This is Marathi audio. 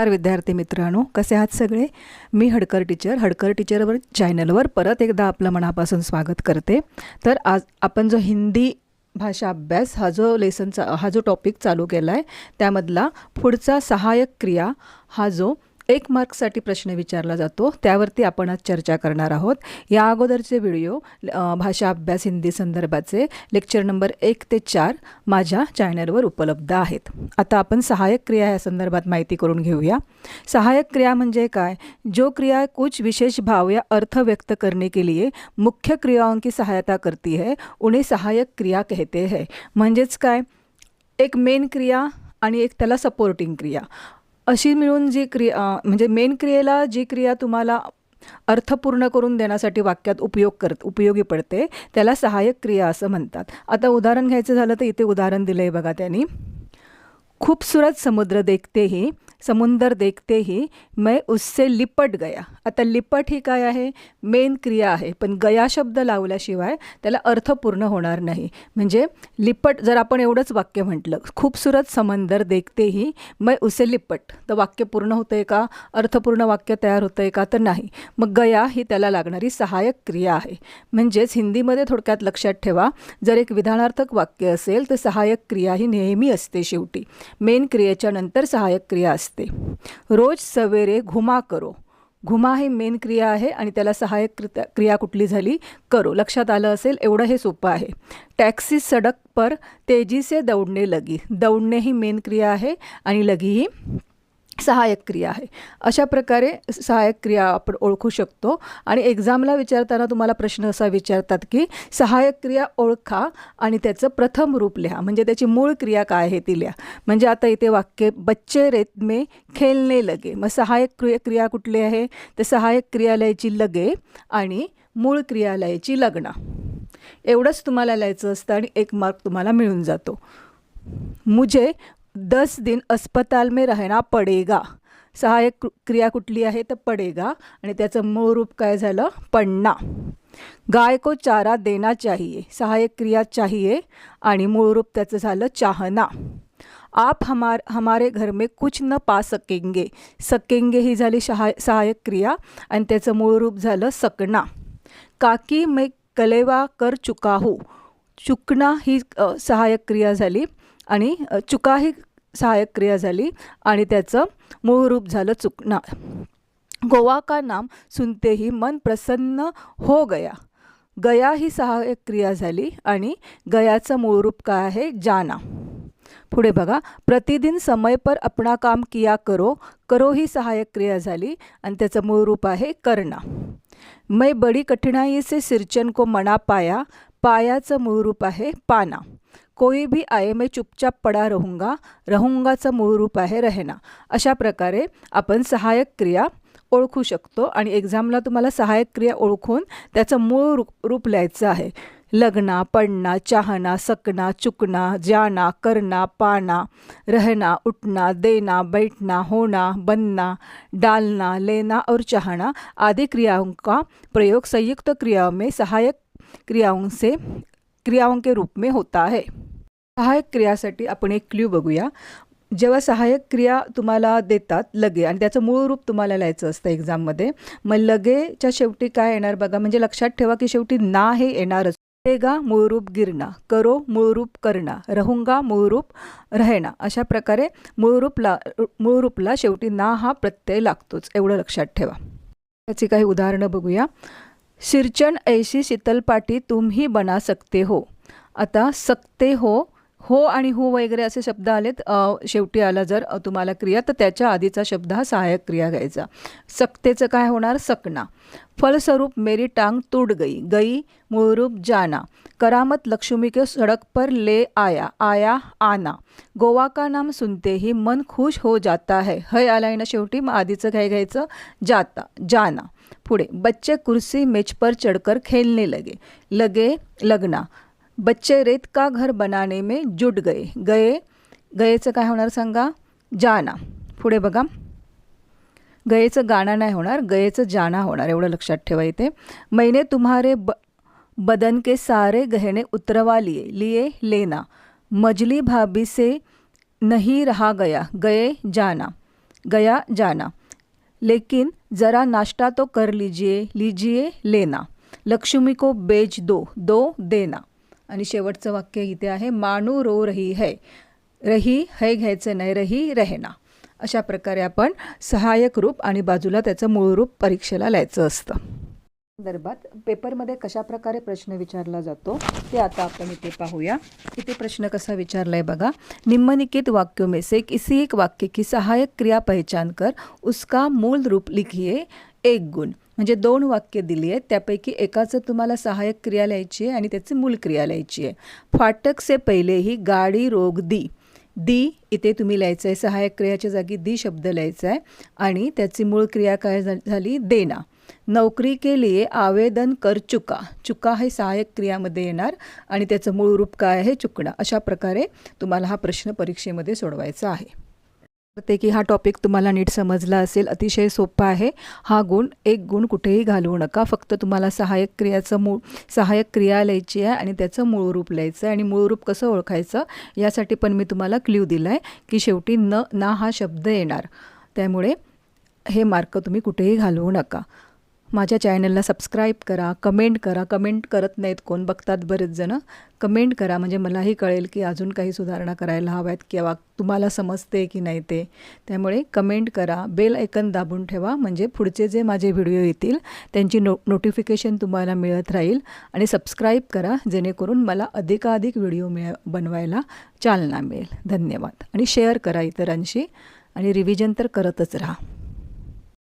नमस्कार विद्यार्थी मित्रांनो कसे आहात सगळे? मी हडकर टीचर हडकर टीचरवर चॅनलवर परत एकदा आपलं मनापासून स्वागत करते. तर आज आपण जो हिंदी भाषा अभ्यास हा जो लेसनचा हा जो टॉपिक चालू केला आहे त्यामधला पुढचा सहाय्यक क्रिया हा जो एक मार्क्ससाठी प्रश्न विचारला जातो. त्यावरती आपण आज चर्चा करणार आहोत. या अगोदरचे व्हिडिओ भाषा अभ्यास हिंदी संदर्भाचे लेक्चर नंबर एक ते चार माझ्या चॅनलवर उपलब्ध आहेत. आता आपण सहाय्यक क्रिया या संदर्भात माहिती करून घेऊया. सहायक क्रिया म्हणजे काय? जो क्रिया कुछ विशेष भाव या अर्थ व्यक्त करने के लिए मुख्य क्रियाओं की सहायता करती है उन्हें सहायक क्रिया कहते हैं. म्हणजेच काय? एक मेन क्रिया आणि एक त्याला सपोर्टिंग क्रिया. अशी मिळून जी क्रिया म्हणजे मेन क्रियेला जी क्रिया तुम्हाला अर्थपूर्ण करून देण्यासाठी वाक्यात उपयोग करत उपयोगी पडते त्याला सहाय्यक क्रिया असं म्हणतात. आता उदाहरण घ्यायचं झालं तर इथे उदाहरण दिलं आहे बघा त्यांनी. खूबसूरत समुद्र देखते ही समुंदर देखते ही मैं उससे लिपट गया. आता लिपट ही काय आहे? मेन क्रिया आहे. पण गया शब्द लावल्याशिवाय त्याला अर्थ पूर्ण होणार नाही. म्हणजे लिपट जर आपण एवढंच वाक्य म्हटलं खूबसूरत समंदर देखते ही मै उसे लिपट. तर वाक्य पूर्ण होतं आहे का? अर्थपूर्ण वाक्य तयार होतं आहे का? तर नाही. मग गया ही त्याला लागणारी सहाय्यक क्रिया आहे. म्हणजेच हिंदीमध्ये थोडक्यात लक्षात ठेवा जर एक विधानार्थक वाक्य असेल तर सहाय्यक क्रिया ही नेहमी असते शेवटी. मेन क्रियेच्या नंतर सहाय्यक क्रिया असते. रोज सवेरे घुमा करो. घुमा ही मेन क्रिया आहे आणि त्याला सहाय्यक क्रिया क्रिया कुठली झाली? करो. लक्षात आलं असेल एवढं हे सोपं आहे. टॅक्सी सडक पर तेजी से दौडणे लगी. दौडणे ही मेन क्रिया आहे आणि लगी ही सहाय्यक क्रिया आहे. अशा प्रकारे सहाय्यक क्रिया आपण ओळखू शकतो. आणि एक्झामला विचारताना तुम्हाला प्रश्न असा विचारतात की सहाय्यक क्रिया ओळखा आणि त्याचं प्रथम रूप लिहा. म्हणजे त्याची मूळ क्रिया काय आहे ती लिहा. म्हणजे आता इथे वाक्य बच्चे रेत में खेळणे लगे. मग सहाय्यक क्रिया क्रिया कुठली आहे? तर सहाय्यक क्रियालयाची लगे आणि मूळ क्रियालयाची लग्ना. एवढंच तुम्हाला लिहायचं असतं आणि एक मार्क तुम्हाला मिळून जातो. मुझे दस दिन अस्पताल में रहना पडेगा. सहाय्यक क्रिया कुठली आहे तर पडेगा. आणि त्याचं मूळ रूप काय झालं? पडना गाय को चारा देना चाहिए. सहाय्यक क्रिया चाहिए आणि मूळ रूप त्याचं झालं चाहना. आप हमार हमारे घर में कुछ न पा सकेंगे. सकेंगे ही झाली सहाय सहाय्यक क्रिया आणि त्याचं मूळ रूप झालं सकणा काकी मैं कलेवा कर चुका हूँ. चुकणा ही सहाय्यक क्रिया झाली. आणि चुका ही सहाय्यक क्रिया झाली आणि त्याचं मूळ रूप झालं चुकणा गोवा का नाम सुनते ही मन प्रसन्न हो गया. गया ही सहाय्यक क्रिया झाली आणि गयाचं मूळ रूप काय आहे? जाना. पुढे बघा. प्रतिदिन समय पर अपना काम किया करो. करो ही सहाय्यक क्रिया झाली आणि त्याचं मूळ रूप आहे करना. मैं बड़ी कठिनाई से सिरचन को मना पाया. पायाचं मूळ रूप आहे पाना. कोई भी आए मैं चुपचाप पडा रहूंगा रहूंगाचं मूळ रूप आहे रहना. अशा प्रकारे आपण सहाय्यक क्रिया ओळखू शकतो आणि एक्झामला तुम्हाला सहाय्यक क्रिया ओळखून त्याचं मूळ रूप रूप लिहायचं आहे. लग्ना पडना चाहना सकना चुकना जाना करना पाना रहना उठना देना बैठना होना बनना डालना लेना और चाहना आदि क्रियाओं का प्रयोग संयुक्त क्रियाओं में सहायक क्रियाओं से क्रियाओं के रूप में होता है. सहायक क्रियासाठी आपण एक क्ल्यू बघूया. जेव्हा सहाय्यक क्रिया तुम्हाला देतात लगे आणि त्याचं मूळ रूप तुम्हाला लिहायचं असतं एक्झाममध्ये मग लगेच्या शेवटी काय येणार बघा म्हणजे लक्षात ठेवा की शेवटी ना हे येणारच. रहेगा मूळ रूप गिरणा करो मूळ रूप करणा रहुंगा मूळ रूप अशा प्रकारे मूळरूपला मूळरूपला शेवटी ना हा प्रत्यय लागतोच एवढं लक्षात ठेवा. त्याची काही उदाहरणं बघूया. सिरचन ऐशी शीतलपाटी तुम्ही बना सकते हो. आता सकते हो हो आणि हो वगैरे असे शब्द आलेत. शेवटी आला जर तुम्हाला क्रिया तर त्याच्या आधीचा शब्द हा सहाय्यक क्रिया घ्यायचा. सक्तेचं काय होणार? सकना. फलस्वरूप मेरी टांग तुट गई. गई मूळरूप जाना. करामत लक्ष्मी के सड़क पर ले आया. आया आना. गोवा का नाम सुनते ही मन खुश हो जाता है. हय आलाय ना शेवटी मग आधीचं काय घ्यायचं? जाता जाना. पुढे बच्चे कुर्सी मेच पर चढ़कर खेलने लगे. लगे लगना. बच्चे रेत का घर बनाने में जुट गए? गए? गयेचं काय होणार सांगा? जाना. पुढे बघा. गयेचं गाणं नाही होणार गयेचं जाना होणार एवढं लक्षात ठेवा इथे. मैंने तुम्हारे ब बदन के सारे गहने उतरवा लिए लिए लेना. मजली भाभी से नहीं रहा गया गए जाना गया जाना. लेकिन ज़रा नाश्ता तो कर लीजिए लीजिए लेना. लक्ष्मी को बेच दो दो देना. आणि शेवटचं वाक्य इथे आहे मानू रो रही है. रही है घ्यायचं नाही रही रहेना. अशा प्रकारे आपण सहाय्यक रूप आणि बाजूला त्याचं मूळ रूप परीक्षेला लिहायचं असतं. संदर्भात पेपरमध्ये कशा प्रकारे प्रश्न विचारला जातो ते आता आपण इथे पाहूया. इथे प्रश्न कसा विचारला आहे बघा. निम्नलिखित वाक्यों में से किसी एक वाक्य की सहायक क्रिया पहचान कर उसका मूल रूप लिखिए एक गुण. म्हणजे दोन वाक्य दिली आहेत त्यापैकी एकाचं तुम्हाला सहायक क्रिया लिहायची आहे आणि त्याची मूल क्रिया लिहायची आहे. फाटक से पहिले ही गाडी रोग दी. दी इथे तुम्ही लिहायचं आहे सहायक क्रियाच्या जागी दी शब्द लिहायचा आहे आणि त्याची मूळ क्रिया काय झा- झाली? देना नोकरी के लिए आवेदन कर चुका. चुका हे सहाय्यक क्रियामध्ये येणार आणि त्याचं मूळ रूप काय आहे? चुकणं. अशा प्रकारे तुम्हाला हा प्रश्न परीक्षेमध्ये सोडवायचा आहे. ते की हा टॉपिक तुम्हाला नीट समजला असेल अतिशय सोपा आहे. हा गुण एक गुण कुठेही घालवू नका. फक्त तुम्हाला सहाय्यक क्रियाचं मूळ सहाय्यक क्रिया लिहायची आहे आणि त्याचं मूळ रूप लिहायचं आहे. आणि मूळ रूप कसं ओळखायचं? यासाठी पण मी तुम्हाला क्ल्यू दिला आहे की शेवटी न ना हा शब्द येणार. त्यामुळे हे मार्क तुम्ही कुठेही घालवू नका. माझ्या चॅनलला सबस्क्राईब करा कमेंट करा. कमेंट करत नाहीत कोण बघतात बरेच जणं. कमेंट करा म्हणजे मलाही कळेल की अजून काही सुधारणा करायला हव्यात किंवा तुम्हाला समजते की नाही ते. त्यामुळे कमेंट करा बेल ऐकन दाबून ठेवा म्हणजे पुढचे जे माझे व्हिडिओ येतील त्यांची नो नोटिफिकेशन तुम्हाला मिळत राहील. आणि सबस्क्राईब करा जेणेकरून मला अधिकाधिक व्हिडिओ मिळ बनवायला चालना मिळेल. धन्यवाद. आणि शेअर करा इतरांशी. आणि रिव्हिजन तर करतच राहा.